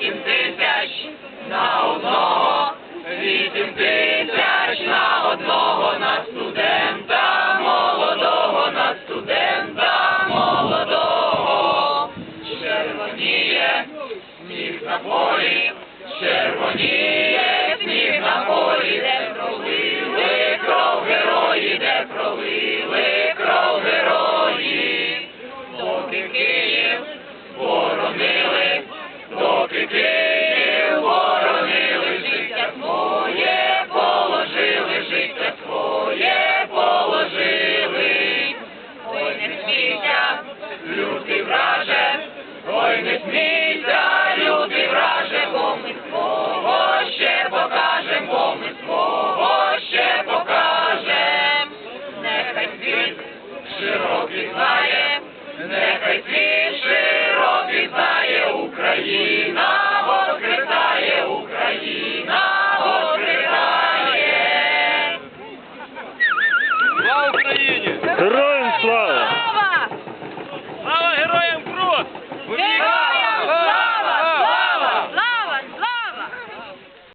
Вісім тисяч на одного, вісім тисяч на одного на студента, молодого на студента, молодого, червоніє, міг на полі, червоніє. Київ життя своє положили, життя своє положили. Ой, не лютий враже, ой, не смійся, лютий враже, ми свого ще покажем, ми свого ще покажем. Нехай світ широкий знає, нехай світ Women